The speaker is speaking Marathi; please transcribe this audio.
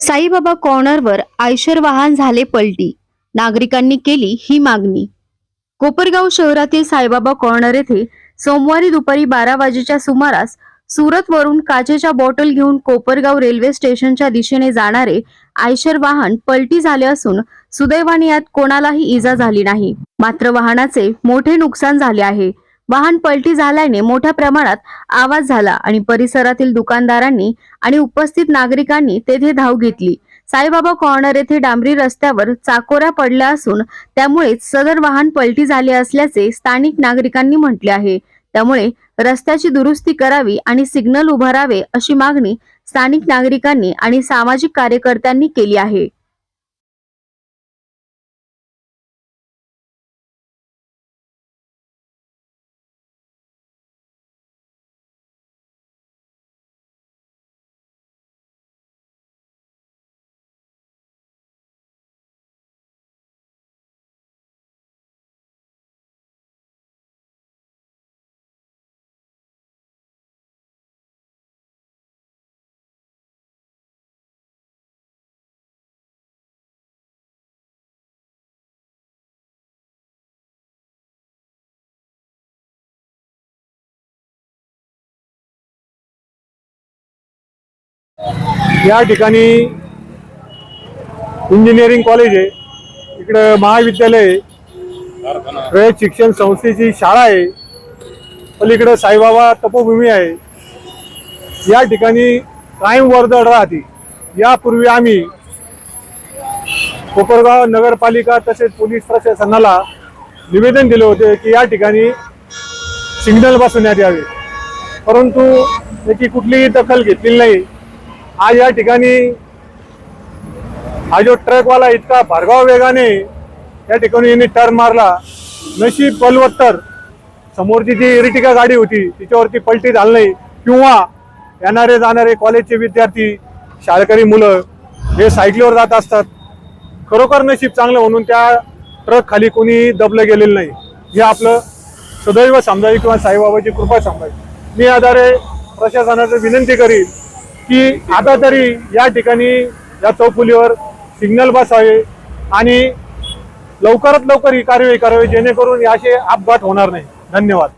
साईबाबा कॉर्नरवर आयशर वाहन झाले पलटी. नागरिकांनी केली ही मागणी. कोपरगाव शहरातील साईबाबा कॉर्नर येथे सोमवारी दुपारी बारा वाजेच्या सुमारास सुरत वरून काचेच्या बॉटल घेऊन कोपरगाव रेल्वे स्टेशनच्या दिशेने जाणारे आयशर वाहन पलटी झाले असून सुदैवाने यात कोणालाही इजा झाली नाही. मात्र वाहनाचे मोठे नुकसान झाले आहे. वाहन पलटी झाल्याने मोठ्या प्रमाणात आवाज झाला आणि परिसरातील दुकानदारांनी आणि उपस्थित नागरिकांनी तेथे धाव घेतली. साईबाबा कॉर्नर येथे डांबरी रस्त्यावर चाकोऱ्या पडल्या असून त्यामुळेच सदर वाहन पलटी झाले असल्याचे स्थानिक नागरिकांनी म्हटले आहे. त्यामुळे रस्त्याची दुरुस्ती करावी आणि सिग्नल उभारावे अशी मागणी स्थानिक नागरिकांनी आणि सामाजिक कार्यकर्त्यांनी केली आहे. या ठिकाणी इंजिनिअरिंग कॉलेज आहे. इकडं महाविद्यालय आहे. रयत शिक्षण संस्थेची शाळा आहे. पलीकडं साईबाबा तपोभूमी आहे. या ठिकाणी कायम वर्दळ राहते. यापूर्वी आम्ही कोपरगाव नगरपालिका तसेच पोलीस प्रशासनाला निवेदन दिले होते की या ठिकाणी सिग्नल बसवण्यात यावे. परंतु त्याची कुठलीही दखल घेतलेली नाही. आज या ठिकाणी हा जो ट्रकवाला इतका भरगाव वेगाने या ठिकाणी यांनी टर्न मारला. नशीब बलवत्तर. समोरची जी इरिटिका गाडी होती तिच्यावरती पलटी झाली. नाही किंवा येणारे जाणारे कॉलेजचे विद्यार्थी शाळकरी मुलं हे सायकलीवर जात असतात. खरोखर नशीब चांगलं म्हणून त्या ट्रक खाली कोणी दबलं गेलेलं नाही. हे आपलं सदैव समजावी किंवा साईबाबाची कृपा समजावी मी आधारे प्रशासनाचं विनंती करीन की आता तरी या ठिकाणी या चौफुलीवर सिग्नल बसावे आणि लवकरात लवकर ही कार्यवाही करावी जेणेकरून असे अपघात होणार नाही. धन्यवाद.